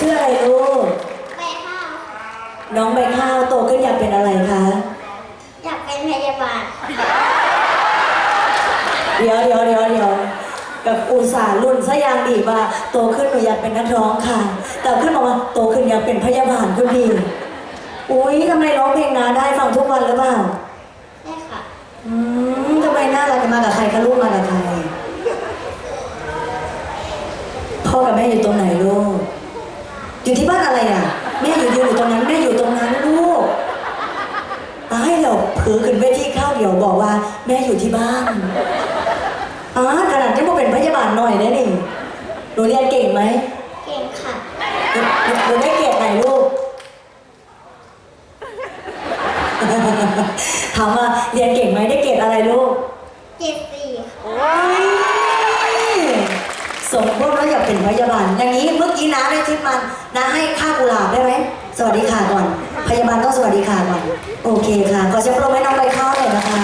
ชื่ออะไรลูกใบข้าวค่ะน้องใบข้าวโตขึ้นอยากเป็นอะไรคะ อยากเป็นพยาบาล เดี๋ยวเดี๋ยวเดี๋ยวเดี๋ยวกับอุตส่าห์รุ่นซะยางดีว่าโตขึ้นหนูอยากเป็นนักร้องค่ะ แต่ขึ้นบอกว่าโตขึ้นอยากเป็นพยาบาลก็ดีอุ้ยทำไมร้องเพลงนาได้ฟังทุกวันหรือเปล่าใช่ค่ะ อืมทำไมน่ารักมากับใครคะลูกมากับใครพ่อกับแม่อยู่ตรงไหนลูก ที่บ้านอะไรอะแม่อยู่อยู่ตรงนั้นแม่อยู่ตรงนั้นลูกตายเราเผือขึ้นเวทีข้าวเดียวบอกว่า แม่อยู่ที่บ้านอ๋อขนาดที่ว่าเป็นพยาบาลหน่อยนะนี่หนูเรียนเก่งไหมเก่งค่ะหนูหนูหนูได้เกรดไหนลูกถามว่าเรียนเก่งไหมได้เกรดอะไรลูก เจ็ดสี่ค่ะ โอ้ย สมบูรณ์แล้วอยากเป็นพยาบาล อย่างนี้เมื่อกี้น้าได้ทิปมันน้าให้ค่ากุหลาบได้ไหมสวัสดีค่ะก่อน พยาบาลต้องสวัสดีค่ะก่อน โอเคค่ะ ขอเสียงปรบมือน้องใบข้าวหน่อยนะคะ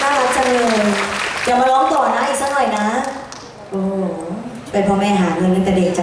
น่ารักจังเลยอย่ามาร้องต่อนะอีกสักหน่อยนะ โอ้เป็นพ่อแม่หาเงินตั้งแต่เด็กจัง